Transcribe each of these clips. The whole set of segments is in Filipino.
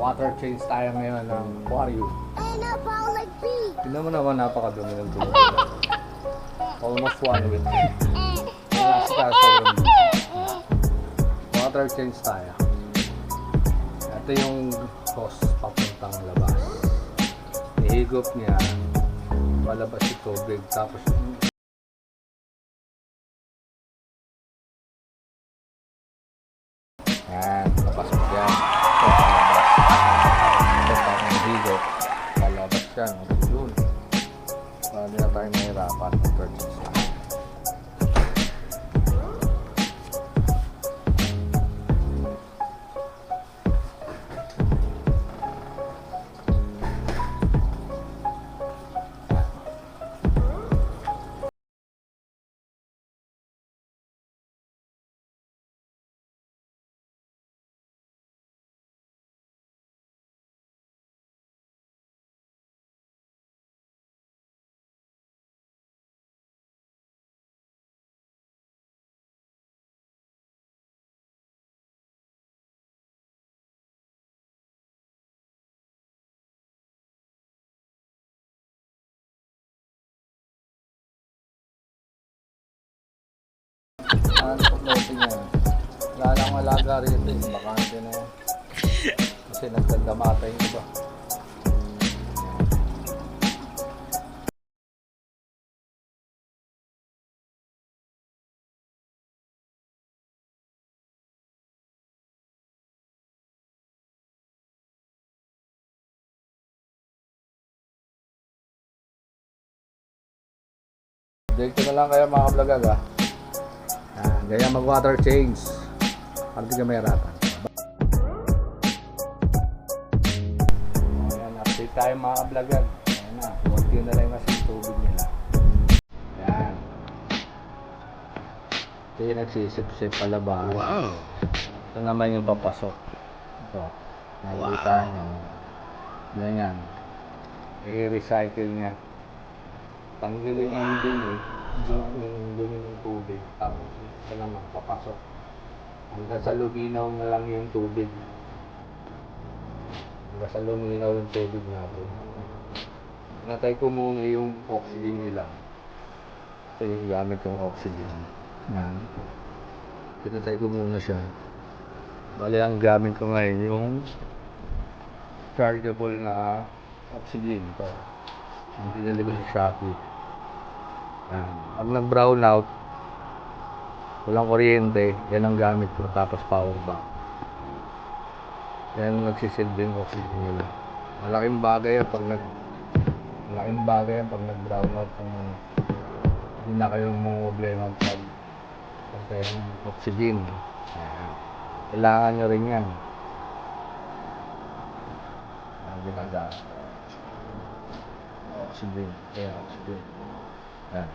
Water change tayo ngayon ng aquarium. Tingnan mo naman napakadumi ng tubig. Almost one week. Nasa tayo sobrang Water change tayo. Ito yung hose papuntang labas. Ihigop niya, palabas yung tubig. Tapos Yan, Yan. Yun. Hindi na tayo mahirapan. Purchase Ano natin yan? Wala lang malaga rito eh. Bakante na yan. Kasi nagdadamata yung iba. Dito na lang kayo mga kablagag ah. Gaya mag water change. Para di ka mahirapan. Ayan, update tayo mga kablagag. Ayan na, konti na lang mas yung tubig nila. Ayan. Ito yung nagsisip-sip palabas. Wow. Ito naman yung papasok. Ito. Nakikita Wow. nyo. Ganyan. I-recycle niya. Tanggalin ang dumi. Yung dumi ng tubig. Tapos ito naman papasok. Hanggang sa luminaw na lang yung tubig. Hanggang sa luminaw yung tubig natin. Natay ko muna yung oxygen nila. Ito yung gamit kong oxygen. Yan. Pinatay ko muna siya. Bali ang gamit ko ngayon yung chargeable na oxygen. Yung pinili ko sa Shopee. Yan. Pag nag-brown out, walang kuryente, yan ang gamit ko. Tapos power bank. Yan ang nagsisilbing oxygen nila. Malaking bagay yan pag nag malaking bagay yan pag nag-brown out kung hindi na kayo mga problema pag pag yung oxygen. Yan. Kailangan nyo rin yan. Ang ginagawa. Oxygen. Kaya oxygen. Yan.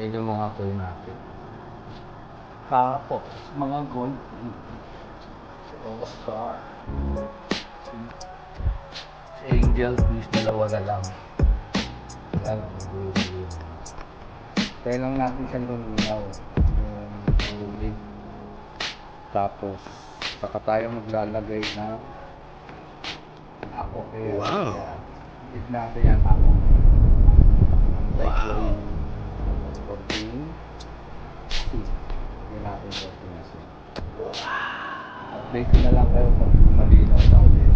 Yan yung mga toy natin. Tapos, mga gold. Oscar. Si Angel Fish, dalawa na lang. Yan, Tayo lang natin siya luminaw. Yung tubig. Tapos, saka tayo maglalagay na ako kaya. Wow. Hit natin yan ako. Wow. 14. Hit natin 14 na siya. Update na lang kayo kung malinaw na ulit.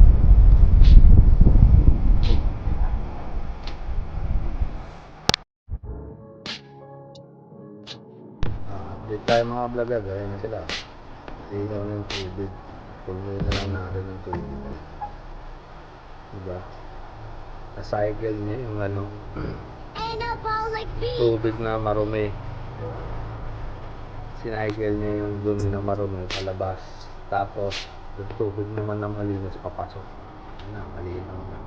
Ah, update tayo mga vlogger, gaya na sila. Linaw ng tubig. Punuin na lang natin ng tubig. Diba? Na-cycle niya yung ano, tubig na marumi. Sinaycle niya yung dumi na marumi palabas. Tapos, yung tubig naman na malinis papasok. Na, malinaw na.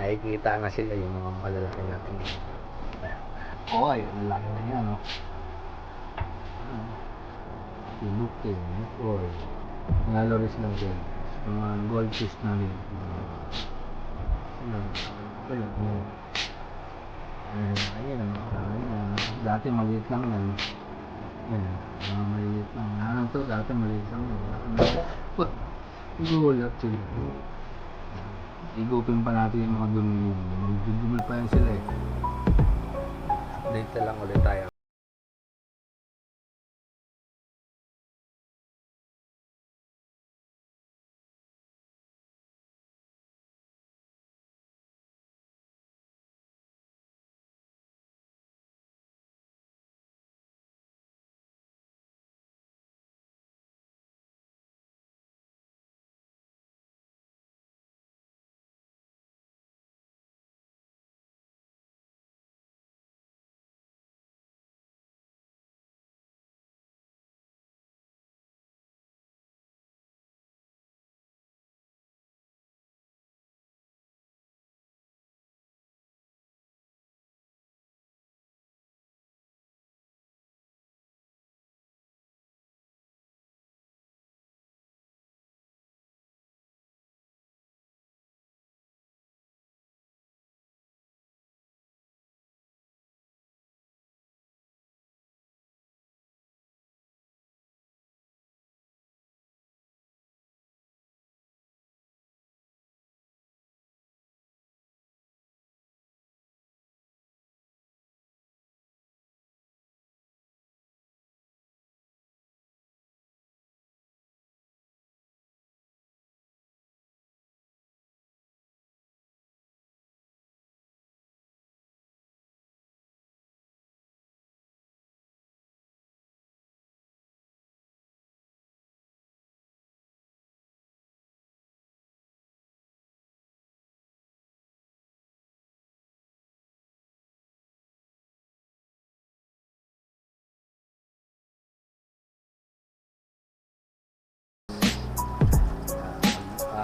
Nakikita nga sila yung mga malalaki natin. Okay, ang laki na yan, no? Eh, or mga loris lang din. Mga goldfish na rin. Ano, ito yun. oh. Ayan, ayan, ayan. Dati maliit lang yan. Ayan, mga maliit lang. Ano to, dati maliit lang yan. Ano, Gulat yun. Igupin pa natin yung mga dumi. Magdudumi pa yan sila eh. Update lang ulit tayo.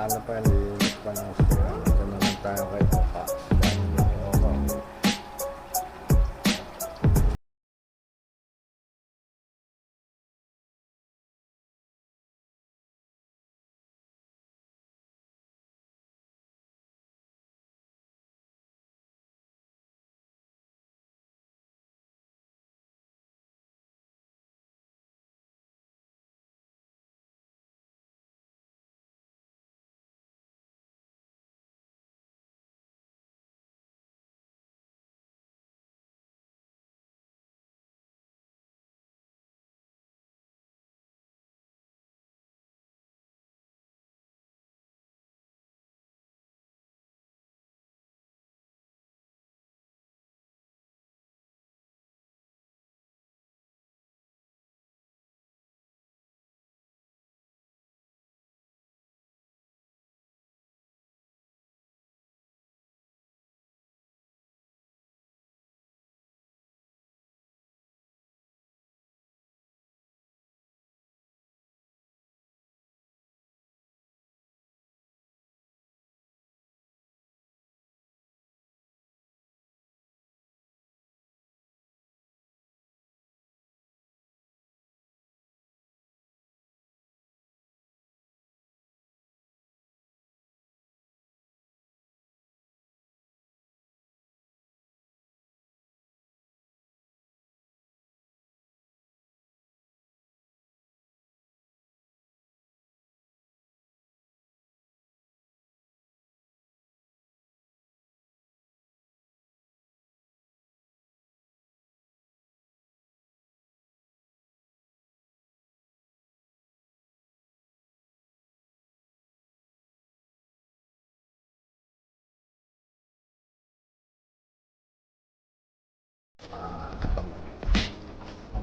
Ano pa yan, linis pa ng square. Ito naman tayo kay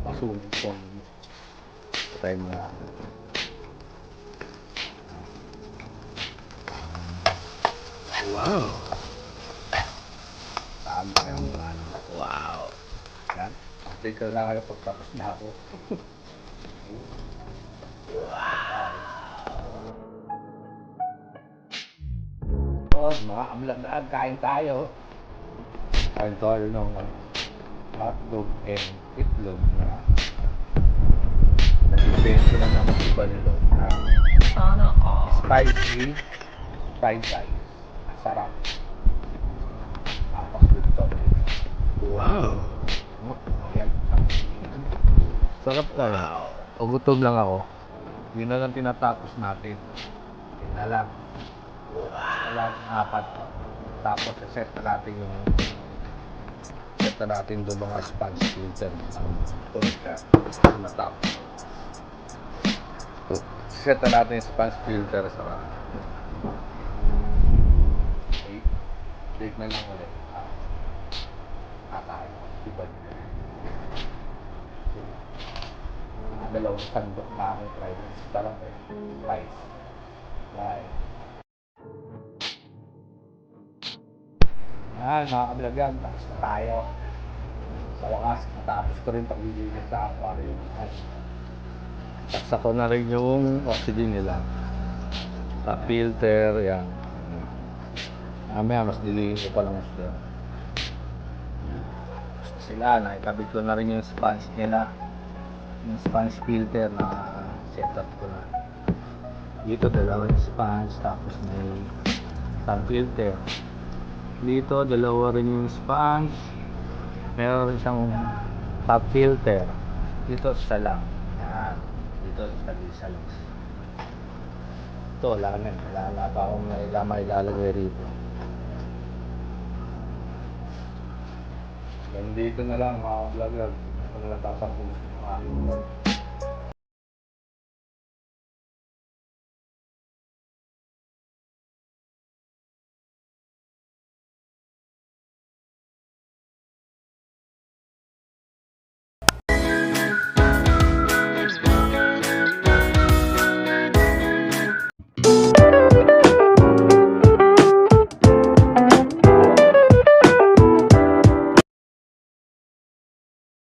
Pasumpong. Try mo na. Wow! Tama yung ano. Wow! Yan. Ka na kayo pagtapos na ako. wow! Oh, mga kamlandaan, kain tayo. Kain tayo ng ano, hotdog and itlog na nag-invento na ng iba nila na spicy fried rice. Sarap. Tapos with topping. Wow. Oh. Sarap na. Wow. Gutom lang ako. Yun na lang tinatapos natin. Yun na lang. Wala, apat. Tapos, set na natin yung na natin doon mga sponge filter. Stop. Set na natin yung sponge filter sa Okay. Take na lang ulit. Atay. Iba. Dalawang sandok na ako try. Tarang eh. Rice. Rice. Ah, nakakabilag yan. Tapos na tayo. Sa wakas, natapos ko rin pag-ibigay sa aquarium. Tapos ako na rin yung oxygen nila. Sa filter, yan. Mamaya, mas dilihin ko pa lang sila. Sila, nakikabit ko na rin yung sponge nila. Yung sponge filter na setup ko na. Dito, dalawa yung sponge, tapos may isang filter. Dito, dalawa rin yung sponge. Meron isang top filter. Dito, isa lang. Yan. Dito, isa lang. Ito, wala na. Wala na pa akong may ilalagay rito. Yan dito na lang mga vlogger. Kung yung aking